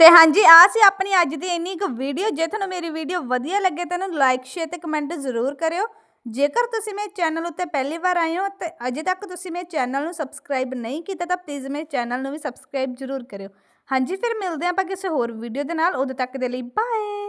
B: ਤੇ ਹਾਂਜੀ ਆ ਸੀ ਆਪਣੀ ਅੱਜ ਦੀ ਇੰਨੀ ਇੱਕ ਵੀਡੀਓ ਜੇ ਤੁਹਾਨੂੰ ਮੇਰੀ ਵੀਡੀਓ ਵਧੀਆ ਲੱਗੇ ਤਾਂ ਇਹਨੂੰ ਲਾਈਕ ਸ਼ੇਅਰ ਤੇ ਕਮੈਂਟ ਜ਼ਰੂਰ ਕਰਿਓ। ਜੇਕਰ ਤੁਸੀਂ ਮੇਰੇ ਚੈਨਲ ਉੱਤੇ ਪਹਿਲੀ ਵਾਰ ਆਏ ਹੋ ਤੇ ਅਜੇ ਤੱਕ ਤੁਸੀਂ ਮੇਰੇ ਚੈਨਲ ਨੂੰ ਸਬਸਕ੍ਰਾਈਬ ਨਹੀਂ ਕੀਤਾ ਤਾਂ ਪਲੀਜ਼ ਮੇਰੇ ਚੈਨਲ ਨੂੰ ਵੀ ਸਬਸਕ੍ਰਾਈਬ ਜ਼ਰੂਰ ਕਰਿਓ। ਹਾਂਜੀ, ਫਿਰ ਮਿਲਦੇ ਹਾਂ ਆਪਾਂ ਕਿਸੇ ਹੋਰ ਵੀਡੀਓ ਦੇ ਨਾਲ। ਉਦੋਂ ਤੱਕ ਦੇ ਲਈ ਬਾਏ